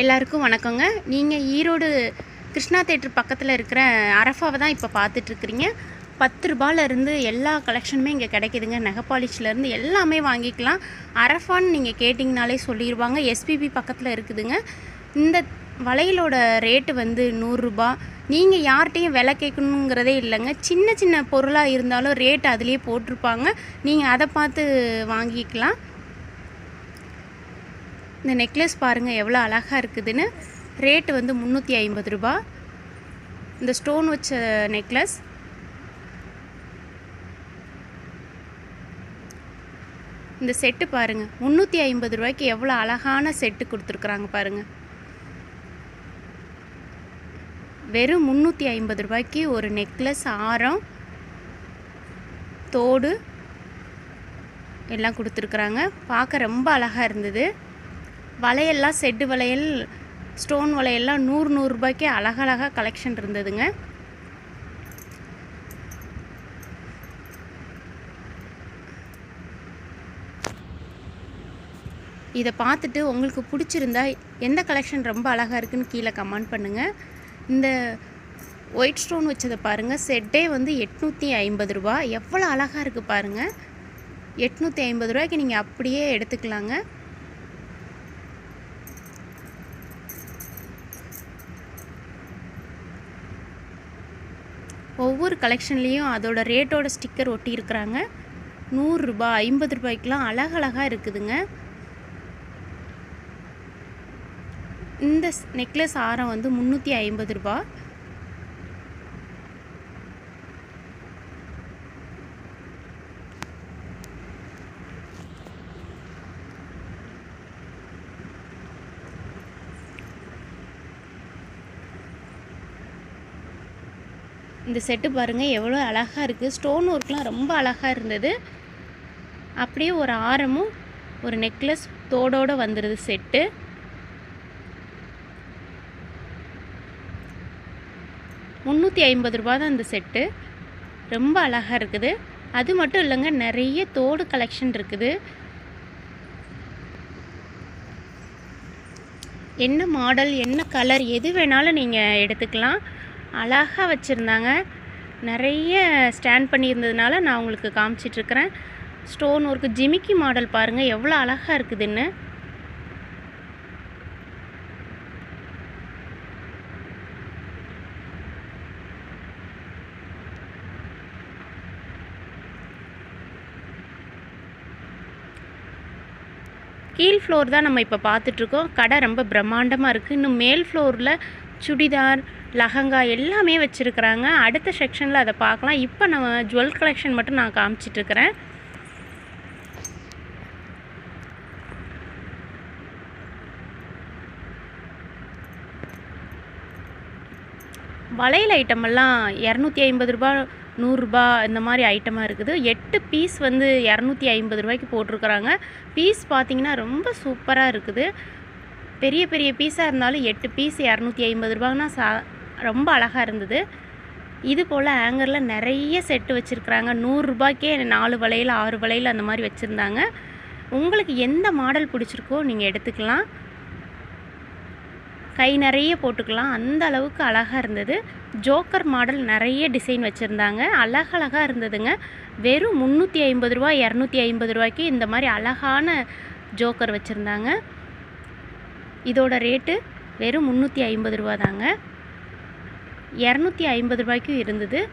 எல்லாருக்கும் வணக்கங்க. நீங்கள் ஈரோடு கிருஷ்ணா தேட்டர் பக்கத்தில் இருக்கிற அரஃபாவை தான் இப்போ பார்த்துட்ருக்குறீங்க. பத்து ரூபாயிலேருந்து எல்லா கலெக்ஷனுமே இங்கே கிடைக்குதுங்க. நகை பாலிஷ்லேருந்து எல்லாமே வாங்கிக்கலாம். அரஃபான்னு நீங்கள் கேட்டிங்கனாலே சொல்லிடுவாங்க எஸ்பிபி பக்கத்தில் இருக்குதுங்க. இந்த வளையலோட ரேட்டு வந்து நூறுரூபா நீங்கள் யார்கிட்டையும் விலை கேட்கணுங்கிறதே இல்லைங்க. சின்ன சின்ன பொருளாக இருந்தாலும் ரேட் அதுலேயே போட்டிருப்பாங்க. நீங்கள் அதை பார்த்து வாங்கிக்கலாம். இந்த நெக்லஸ் பாருங்கள் எவ்வளோ அழகாக இருக்குதுன்னு. ரேட்டு வந்து முந்நூற்றி ஐம்பது ரூபா. இந்த ஸ்டோன் வச்ச நெக்லஸ். இந்த செட்டு பாருங்கள் முந்நூற்றி ஐம்பது ரூபாய்க்கு எவ்வளோ அழகான செட்டு கொடுத்துருக்குறாங்க பாருங்கள் வெறும் முந்நூற்றி ஐம்பது ரூபாய்க்கு ஒரு நெக்லஸ் ஆரம் தோடு எல்லாம் கொடுத்துருக்குறாங்க. பார்க்க ரொம்ப அழகாக இருந்தது. வளையல்லாம் செட்டு வளையல் ஸ்டோன் வளையல்லாம் நூறு நூறுரூபாய்க்கே அழகழகாக கலெக்ஷன் இருந்ததுங்க. இதை பார்த்துட்டு உங்களுக்கு பிடிச்சிருந்தா எந்த கலெக்ஷன் ரொம்ப அழகாக இருக்குன்னு கீழே கமெண்ட் பண்ணுங்கள் இந்த ஒயிட் ஸ்டோன் வச்சதை பாருங்கள் செட்டே வந்து எட்நூற்றி ஐம்பது ரூபா எவ்வளோ அழகாக இருக்குது பாருங்கள் எட்நூற்றி ஐம்பது ரூபாய்க்கு நீங்கள் அப்படியே எடுத்துக்கலாங்க. ஒவ்வொரு கலெக்ஷன்லேயும் அதோட ரேட்டோட ஸ்டிக்கர் ஒட்டியிருக்கிறாங்க. நூறுரூபா ஐம்பது ரூபாய்க்கெலாம் அழகழகாக இருக்குதுங்க. இந்த நெக்லஸ் ஆரம் வந்து முந்நூற்றி ஐம்பது ரூபா இந்த செட்டு பாருங்கள் எவ்வளோ அழகாக இருக்குது ஸ்டோன் ஒர்க்லாம் ரொம்ப அழகாக இருந்தது. அப்படியே ஒரு ஆரமும் ஒரு நெக்லஸ் தோடோடு வந்துடுது செட்டு. முந்நூற்றி ஐம்பது ரூபா தான் இந்த செட்டு. ரொம்ப அழகாக இருக்குது. அது மட்டும் இல்லைங்க நிறைய தோடு கலெக்ஷன் இருக்குது. என்ன மாடல் என்ன கலர் எது வேணாலும் நீங்கள் எடுத்துக்கலாம். அழகாக வச்சுருந்தாங்க. நிறைய ஸ்டாண்ட் பண்ணியிருந்ததுனால நான் உங்களுக்கு காமிச்சிட்ருக்கிறேன். ஸ்டோன் ஒர்க்கு ஜிமிக்கி மாடல் பாருங்கள் எவ்வளோ அழகாக இருக்குதுன்னு. கீழ் ஃப்ளோர் தான் நம்ம இப்போ பார்த்துட்ருக்கோம். கடை ரொம்ப பிரம்மாண்டமாக இருக்குது இன்னும் மேல் ஃப்ளோரில் சுடிதார் லஹங்கா எல்லாமே வச்சுருக்குறாங்க. அடுத்த செக்ஷனில் அதை பார்க்கலாம். இப்போ நம்ம ஜுவல் கலெக்ஷன் மட்டும் நான் காமிச்சிட்ருக்கிறேன் வளையல் ஐட்டமெல்லாம் இரநூத்தி ஐம்பது ரூபா நூறுரூபா இந்த மாதிரி ஐட்டமாக இருக்குது. எட்டு பீஸ் வந்து இரநூத்தி ஐம்பது ரூபாய்க்கு போட்டிருக்குறாங்க. பீஸ் பார்த்தீங்கன்னா ரொம்ப சூப்பராக இருக்குது. பெரிய பெரிய பீஸாக இருந்தாலும் எட்டு பீஸ் இரநூத்தி ஐம்பது ரூபாங்கன்னா சா ரொம்ப அழகாக இருந்தது. இது போல் ஆங்கரில் நிறைய செட்டு வச்சுருக்குறாங்க. நூறுரூபாய்க்கே நாலு வளையல் ஆறு வளையல் அந்த மாதிரி வச்சுருந்தாங்க. உங்களுக்கு எந்த மாடல் பிடிச்சிருக்கோ நீங்கள் எடுத்துக்கலாம். கை நிறைய போட்டுக்கலாம். அந்த அளவுக்கு அழகாக இருந்தது. ஜோக்கர் மாடல் நிறைய டிசைன் வச்சுருந்தாங்க. அழகழகாக இருந்ததுங்க. வெறும் முந்நூற்றி ஐம்பது ரூபா இரநூத்தி ஐம்பது ரூபாய்க்கு இந்த மாதிரி அழகான ஜோக்கர் வச்சுருந்தாங்க. இதோட ரேட்டு வெறும் முந்நூற்றி ஐம்பது ரூபா தாங்க. இரநூத்தி ஐம்பது ரூபாய்க்கும் இருந்தது.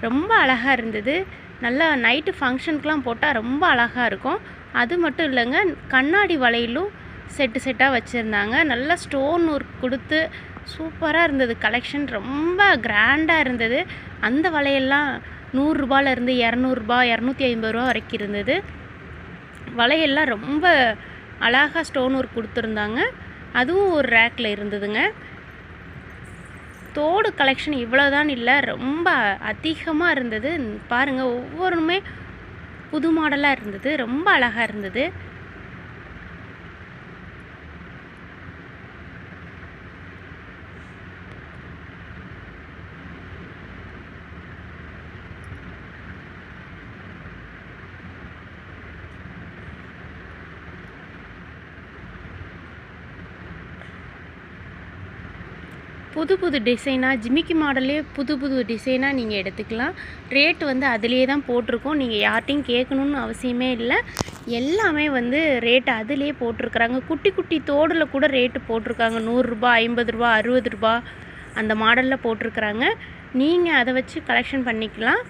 ரொம்ப அழகாக இருந்தது. நல்லா நைட்டு ஃபங்க்ஷனுக்குலாம் போட்டால் ரொம்ப அழகாக இருக்கும். அது மட்டும் இல்லைங்க கண்ணாடி வளையலும் செட்டு செட்டாக வச்சுருந்தாங்க. நல்லா ஸ்டோன் ஒர்க் கொடுத்து சூப்பராக இருந்தது. கலெக்ஷன் ரொம்ப கிராண்டாக இருந்தது. அந்த வளையல்லாம் நூறுரூபாலேருந்து இரநூறுபா இரநூத்தி ஐம்பது ரூபா வரைக்கும் இருந்தது. வளையல்லாம் ரொம்ப அழகாக ஸ்டோன் ஒர்க் கொடுத்துருந்தாங்க. அதுவும் ஒரு ரேக்கில் இருந்ததுங்க. தோடு கலெக்ஷன் இவ்வளோதான் இல்லை ரொம்ப அதிகமாக இருந்தது. பாருங்கள் ஒவ்வொருமே புது மாடலாக இருந்தது ரொம்ப அழகாக இருந்தது. புது புது டிசைனாக ஜிமிக்கி மாடல்லே புது புது டிசைனாக நீங்கள் எடுத்துக்கலாம். ரேட் வந்து அதிலே தான் போட்டிருக்கோம். நீங்கள் யார்ட்டையும் கேட்கணுன்னு அவசியமே இல்லை. எல்லாமே வந்து ரேட் அதிலே போட்டிருக்கிறாங்க. குட்டி குட்டி தோடில் கூட ரேட்டு போட்டிருக்காங்க. நூறுரூபா ஐம்பது ரூபா அறுபது ரூபா அந்த மாடலில் போட்டிருக்கிறாங்க. நீங்கள் அதை வச்சு கலெக்ஷன் பண்ணிக்கலாம்.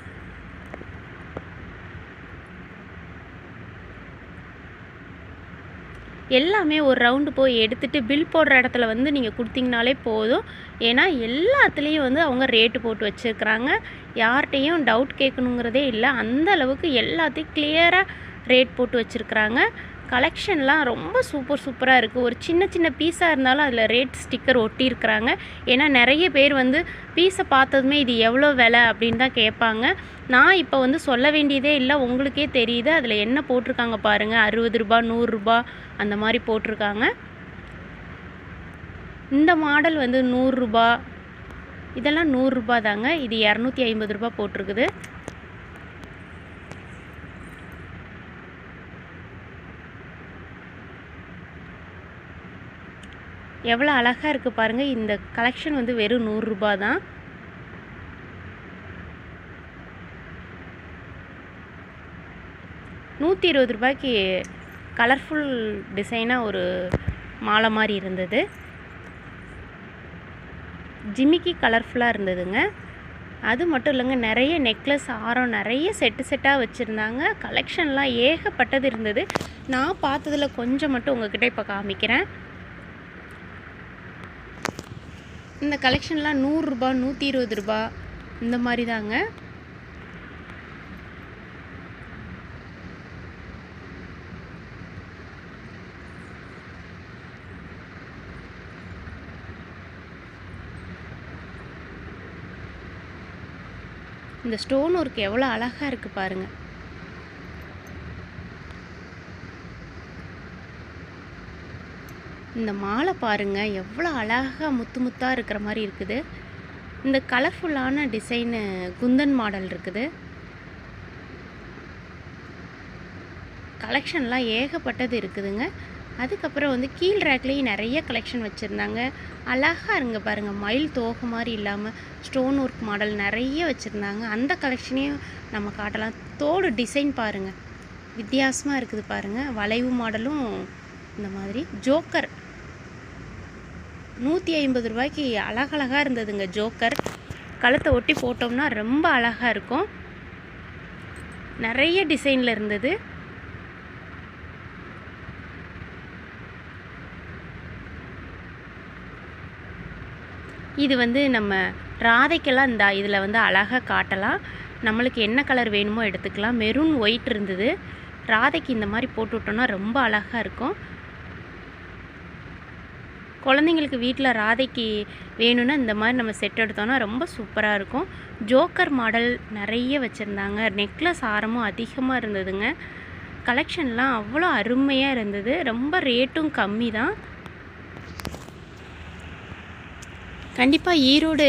எல்லாமே ஒரு ரவுண்டு போய் எடுத்துகிட்டு பில் போடுற இடத்துல வந்து நீங்கள் கொடுத்தீங்கனாலே போதும். ஏன்னா எல்லாத்துலேயும் வந்து அவங்க ரேட்டு போட்டு வச்சுருக்குறாங்க. யார்கிட்டையும் டவுட் கேட்கணுங்கிறதே இல்லை. அந்த அளவுக்கு எல்லாத்தையும் கிளியராக ரேட் போட்டு வச்சுருக்குறாங்க. கலெக்ஷன்லாம் ரொம்ப சூப்பர் சூப்பராக இருக்குது ஒரு சின்ன சின்ன பீஸாக இருந்தாலும் அதில் ரேட் ஸ்டிக்கர் ஒட்டியிருக்கிறாங்க. ஏன்னா நிறைய பேர் வந்து பீஸை பார்த்ததுமே இது எவ்வளோ விலை அப்படின்னு தான் கேட்பாங்க. நான் இப்போ வந்து சொல்ல வேண்டியதே இல்லை உங்களுக்கே தெரியுது. அதில் என்ன போட்டிருக்காங்க பாருங்கள் அறுபது ரூபா நூறுரூபா அந்த மாதிரி போட்டிருக்காங்க. இந்த மாடல் வந்து நூறுரூபா இதெல்லாம் நூறுரூபா தாங்க. இது இரநூத்தி ஐம்பது ரூபா போட்டிருக்குது. எவ்வளோ அழகாக இருக்குது பாருங்கள் இந்த கலெக்ஷன் வந்து வெறும் நூறுரூபா தான். நூற்றி இருபது ரூபாய்க்கு கலர்ஃபுல் டிசைனாக ஒரு மாலை மாதிரி இருந்தது. ஜிமிக்கி கலர்ஃபுல்லாக இருந்ததுங்க. அது மட்டும் இல்லைங்க நிறைய நெக்லஸ் ஆரம் நிறைய செட்டு செட்டாக வச்சுருந்தாங்க. கலெக்ஷன்லாம் ஏகப்பட்டது இருந்தது. நான் பார்த்ததில் கொஞ்சம் மட்டும் உங்ககிட்ட இப்போ காமிக்கிறேன். இந்த கலெக்ஷன்லாம் நூறுரூபா நூற்றி இருபது ரூபா இந்த மாதிரி தாங்க இந்த ஸ்டோன் ஒர்க் எவ்வளோ அழகாக இருக்குது பாருங்கள் இந்த மாலை பாருங்க எவ்வளோ அழகாக முத்து முத்தாக இருக்கிற மாதிரி இருக்குது. இந்த கலர்ஃபுல்லான டிசைனு குந்தன் மாடல் இருக்குது. கலெக்ஷன்லாம் ஏகப்பட்டது இருக்குதுங்க. அதுக்கப்புறம் வந்து கீழ் ரேக்லேயும் நிறைய கலெக்ஷன் வச்சுருந்தாங்க. அழகாக இருங்க பாருங்கள் மயில் தோகை மாதிரி இல்லாமல் ஸ்டோன் ஒர்க் மாடல் நிறைய வச்சுருந்தாங்க. அந்த கலெக்ஷனையும் நம்ம காட்டலாம். தோடு டிசைன் பாருங்கள் வித்தியாசமாக இருக்குது பாருங்கள் வளைவு மாடலும் இந்த மாதிரி. ஜோக்கர். நூற்றி ஐம்பது ரூபாய்க்கு அழகழகாக இருந்ததுங்க ஜோக்கர். கழுத்தை ஒட்டி போட்டோம்னா ரொம்ப அழகாக இருக்கும். நிறைய டிசைனில் இருந்தது. இது வந்து நம்ம ராதைக்கெல்லாம் இந்த இதில் வந்து அழகாக காட்டலாம். நம்மளுக்கு என்ன கலர் வேணுமோ எடுத்துக்கலாம். மெரூன் ஒயிட் இருந்தது. ராதைக்கு இந்த மாதிரி போட்டு விட்டோம்னா ரொம்ப அழகாக இருக்கும். குழந்தைங்களுக்கு வீட்டில் ராதைக்கு வேணும்னா இந்த மாதிரி நம்ம செட் எடுத்தோம்னா ரொம்ப சூப்பராக இருக்கும். ஜோக்கர் மாடல் நிறைய வச்சுருந்தாங்க. நெக்லஸ் ஆரமும் அதிகமாக இருந்ததுங்க. கலெக்ஷன்லாம் அவ்வளோ அருமையாக இருந்தது. ரொம்ப ரேட்டும் கம்மி தான். கண்டிப்பாக ஈரோடு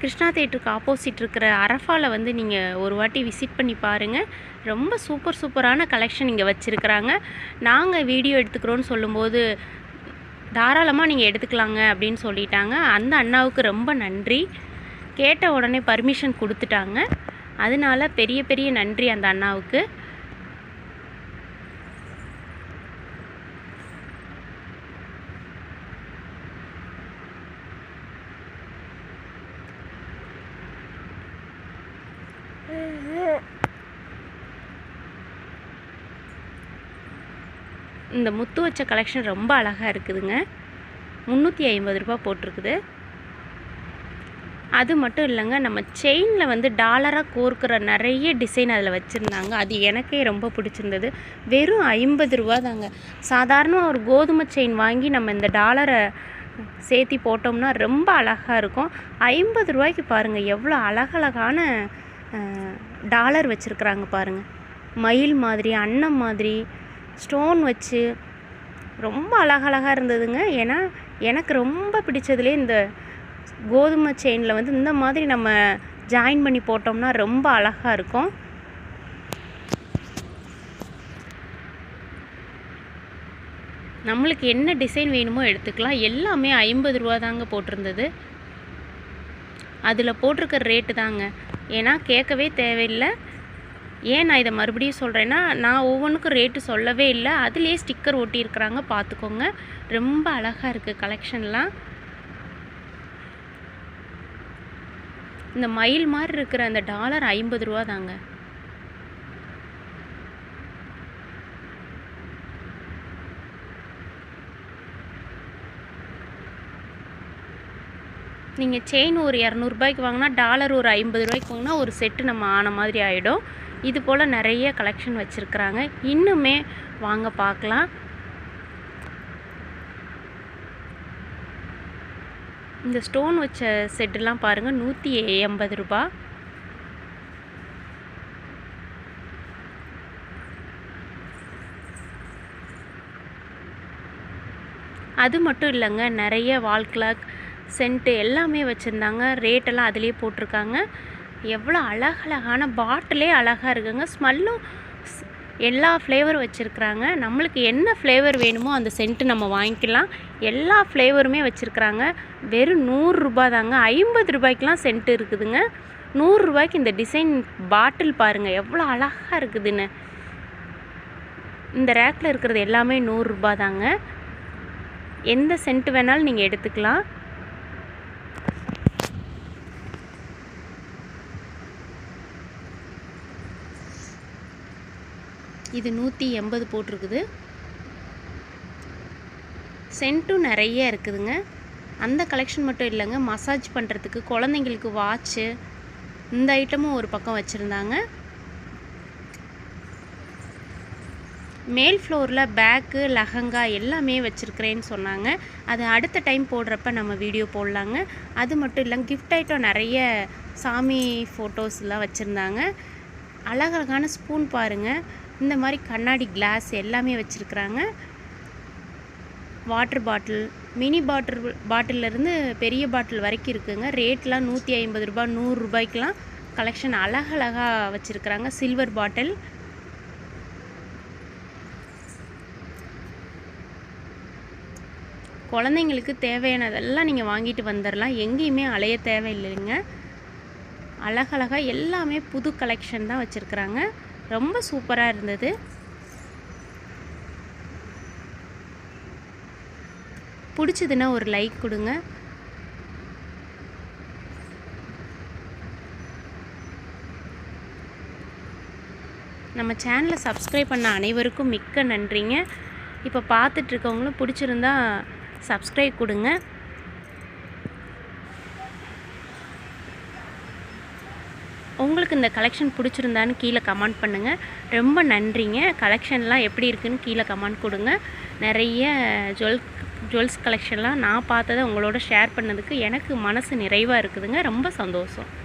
கிருஷ்ணா தேட்டருக்கு ஆப்போசிட் இருக்கிற அரஃபாவில் வந்து நீங்கள் ஒரு வாட்டி விசிட் பண்ணி பாருங்கள் ரொம்ப சூப்பர் சூப்பரான கலெக்ஷன் இங்கே வச்சுருக்குறாங்க. நாங்கள் வீடியோ எடுத்துக்கிறோன்னு சொல்லும்போது தாராளமாக நீங்கள் எடுத்துக்கலாங்க அப்படின்னு சொல்லிட்டாங்க. அந்த அண்ணாவுக்கு ரொம்ப நன்றி. கேட்ட உடனே பர்மிஷன் கொடுத்துட்டாங்க. அதனால பெரிய பெரிய நன்றி அந்த அண்ணாவுக்கு. இந்த முத்து வச்ச கலெக்ஷன் ரொம்ப அழகாக இருக்குதுங்க. முந்நூற்றி ஐம்பது ரூபா போட்டிருக்குது. அது மட்டும் இல்லைங்க நம்ம செயினில் வந்து டாலராக கோர்க்கிற நிறைய டிசைன் அதில் வச்சுருந்தாங்க. அது எனக்கே ரொம்ப பிடிச்சிருந்தது. வெறும் ஐம்பது ரூபா தாங்க. சாதாரணமாக ஒரு கோதுமை செயின் வாங்கி நம்ம இந்த டாலரை சேர்த்தி போட்டோம்னா ரொம்ப அழகாக இருக்கும். ஐம்பது ரூபாய்க்கு பாருங்கள் எவ்வளோ அழகழகான டாலர் வச்சுருக்குறாங்க பாருங்கள் மயில் மாதிரி அன்னம் மாதிரி ஸ்டோன் வச்சு ரொம்ப அழகழகாக இருந்ததுங்க. ஏன்னா எனக்கு ரொம்ப பிடிச்சதுலேயே இந்த கோதுமை செயினில் வந்து இந்த மாதிரி நம்ம ஜாயின் பண்ணி போட்டோம்னா ரொம்ப அழகாக இருக்கும். நம்மளுக்கு என்ன டிசைன் வேணுமோ எடுத்துக்கலாம். எல்லாமே ஐம்பது ரூபா தாங்க போட்டிருந்தது. அதில் போட்டிருக்கிற ரேட்டு தாங்க. ஏன்னா கேட்கவே தேவையில்லை. ஏன் நான் இதை மறுபடியும் சொல்கிறேன்னா நான் ஒவ்வொன்றுக்கும் ரேட்டு சொல்லவே இல்லை. அதுலேயே ஸ்டிக்கர் ஒட்டியிருக்கிறாங்க பார்த்துக்கோங்க. ரொம்ப அழகாக இருக்குது கலெக்ஷன்லாம் இந்த மயில் மாதிரி இருக்கிற அந்த டாலர் ஐம்பது ரூபா தாங்க. நீங்கள் செயின் ஒரு இரநூறுபாய்க்கு வாங்கினா டாலர் ஒரு ஐம்பது ரூபாய்க்கு வாங்கினா ஒரு செட்டு நம்ம ஆன மாதிரி ஆகிடும் இது போல் நிறைய கலெக்ஷன் வச்சுருக்குறாங்க. இன்னுமே வாங்க பார்க்கலாம். இந்த ஸ்டோன் வச்ச செட்டுலாம் பாருங்கள் நூற்றி எண்பது ரூபா. அது மட்டும் இல்லைங்க. நிறைய வால் கிளாக் சென்ட்டு எல்லாமே வச்சுருந்தாங்க. ரேட்டெல்லாம் அதிலே போட்டிருக்காங்க. எவ்வளோ அழகழகான பாட்டிலே அழகாக இருக்குங்க. ஸ்மெல்லும் ஸ்- எல்லா ஃப்ளேவர் வச்சுருக்குறாங்க. நம்மளுக்கு என்ன ஃப்ளேவர் வேணுமோ அந்த சென்ட்டு நம்ம வாங்கிக்கலாம். எல்லா ஃப்ளேவருமே வச்சுருக்குறாங்க. வெறும் நூறுரூபா தாங்க. ஐம்பது ரூபாய்க்கெலாம் சென்ட் இருக்குதுங்க. நூறுரூபாய்க்கு இந்த டிசைன் பாட்டில் பாருங்கள் எவ்வளோ அழகாக இருக்குதுன்னு. இந்த ரேக்கில் இருக்கிறது எல்லாமே நூறுரூபா தாங்க. எந்த சென்ட் வேணாலும் நீங்கள் எடுத்துக்கலாம். இது நூற்றி எண்பது போட்டிருக்குது. சென்ட்டும் நிறைய இருக்குதுங்க. அந்த கலெக்ஷன் மட்டும் இல்லைங்க. மசாஜ் பண்ணுறதுக்கு குழந்தைங்களுக்கு வாட்ச்சு இந்த ஐட்டமும் ஒரு பக்கம் வச்சுருந்தாங்க. மேல் ஃப்ளோரில் பேக்கு லெஹங்கா எல்லாமே வச்சுருக்கிறேன்னு சொன்னாங்க. அது அடுத்த டைம் போடுறப்ப நம்ம வீடியோ போடலாங்க. அது மட்டும் இல்லை கிஃப்ட் ஐட்டம் நிறைய சாமி ஃபோட்டோஸ்லாம் வச்சுருந்தாங்க. அழகழகான ஸ்பூன் பாருங்கள் இந்த மாதிரி கண்ணாடி கிளாஸ் எல்லாமே வச்சுருக்குறாங்க. வாட்டர் பாட்டில் மினி பாட்டில் பாட்டிலேருந்து பெரிய பாட்டில் வரைக்கும் இருக்குங்க. ரேட்லாம் நூற்றி ஐம்பது ரூபாய் நூறுரூபாய்க்கெலாம் கலெக்ஷன் அழகழகாக வச்சுருக்குறாங்க. சில்வர் பாட்டில் குழந்தைங்களுக்கு தேவையானதெல்லாம் நீங்கள் வாங்கிட்டு வந்துடலாம் எங்கேயுமே அலைய தேவையில்லைங்க. அழகழகாக எல்லாமே புது கலெக்ஷன் தான் வச்சுருக்குறாங்க. ரொம்ப சூப்பராக இருந்தது. பிடிச்சதுன்னா ஒரு லைக் கொடுங்க. நம்ம சேனலை சப்ஸ்கிரைப் பண்ண அனைவருக்கும் மிக்க நன்றிங்க. இப்போ பார்த்துட்ருக்கவங்களும் பிடிச்சிருந்தா சப்ஸ்கிரைப் கொடுங்க. உங்களுக்கு இந்த கலெக்ஷன் பிடிச்சிருந்தான்னு கீழே கமெண்ட் பண்ணுங்கள் ரொம்ப நன்றிங்க. கலெக்ஷன்லாம் எப்படி இருக்குன்னு கீழே கமெண்ட் கொடுங்க. நிறைய ஜுவல் ஜுவல்ஸ் கலெக்ஷன்லாம் நான் பார்த்ததை உங்களோட ஷேர் பண்ணதுக்கு எனக்கு மனசு நிறைவாக இருக்குதுங்க. ரொம்ப சந்தோஷம்.